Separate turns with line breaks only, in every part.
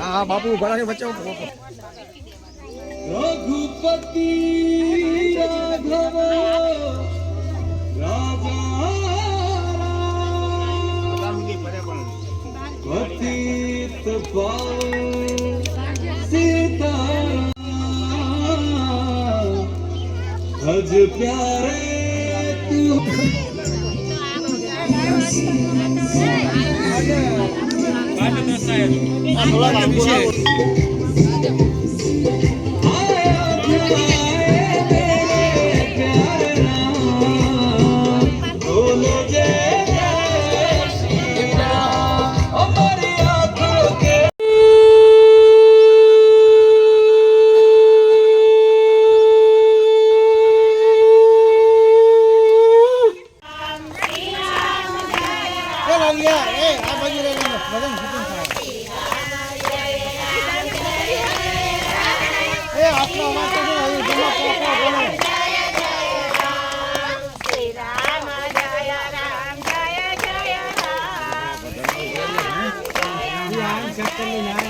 હા બાપુ ભરા છે બચાવ
રઘુપતિ રાઘવ પતિત સીતા હજ પ્યારે તું. Thank you. చెప్తాను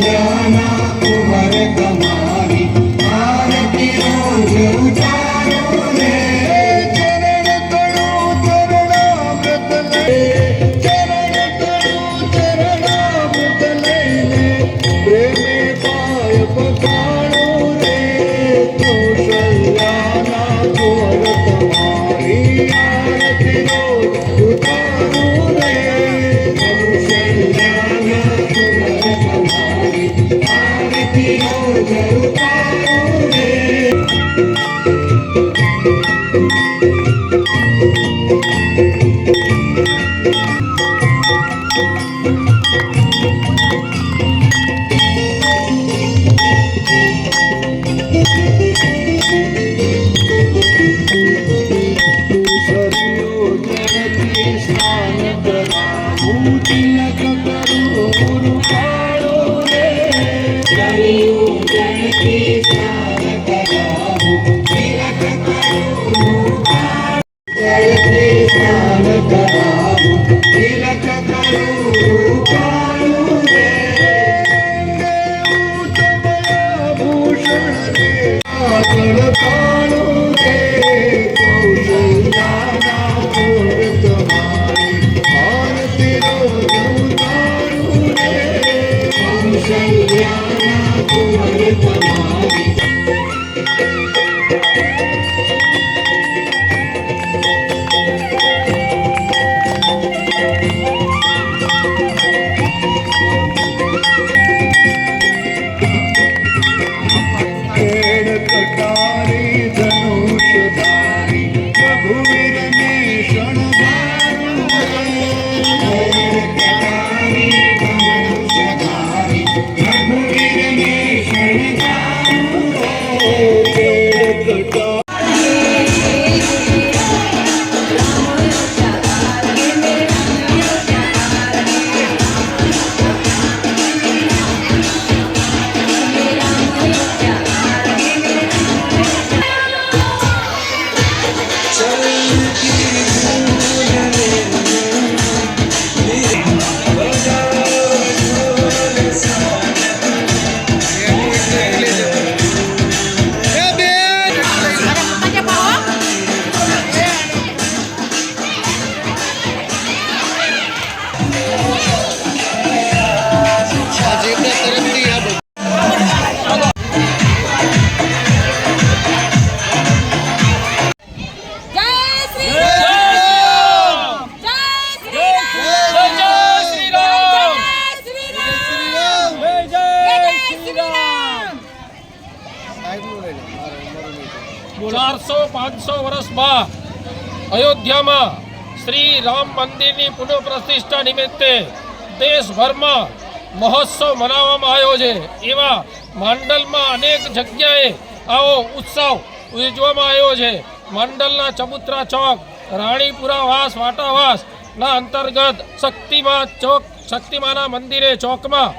ભૂષણ Yeah.
ચારસો પાંચસો વર્ષ બાદ અયોધ્યામાં શ્રી રામ મંદિરની પુનઃ પ્રતિષ્ઠા નિમિત્તે દેશભરમાં મહોત્સવ મનાવવામાં આવ્યો છે. એવા માંડલમાં અનેક જગ્યાએ આવો ઉત્સવ ઉજવવામાં આવ્યો છે. માંડલના ચબુતરા ચોક, રાણીપુરા વાસ વાટાવાસના અંતર્ગત શક્તિમા ચોક, શક્તિમાના મંદિરે ચોકમાં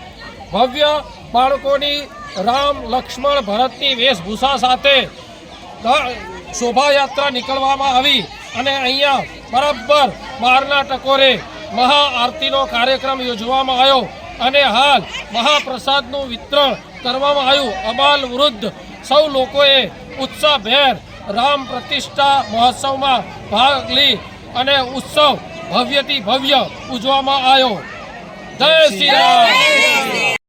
ભવ્ય બાળકોની રામ લક્ષ્મણ ભરતની વેશભૂષા સાથે શોભાયાત્રા નીકળવામાં આવી અને અહીંયા બરાબર બારના ટકોરે મહાઆરતીનો કાર્યક્રમ યોજવામાં આવ્યો અને હાલ મહાપ્રસાદનું વિતરણ કરવામાં આવ્યું. અબાલ વૃદ્ધ સૌ લોકોએ ઉત્સાહભેર રામ પ્રતિષ્ઠા મહોત્સવમાં ભાગ લઈ અને ઉત્સવ ભવ્યથી ભવ્ય ઉજવામાં આવ્યો. જય શ્રી રામ.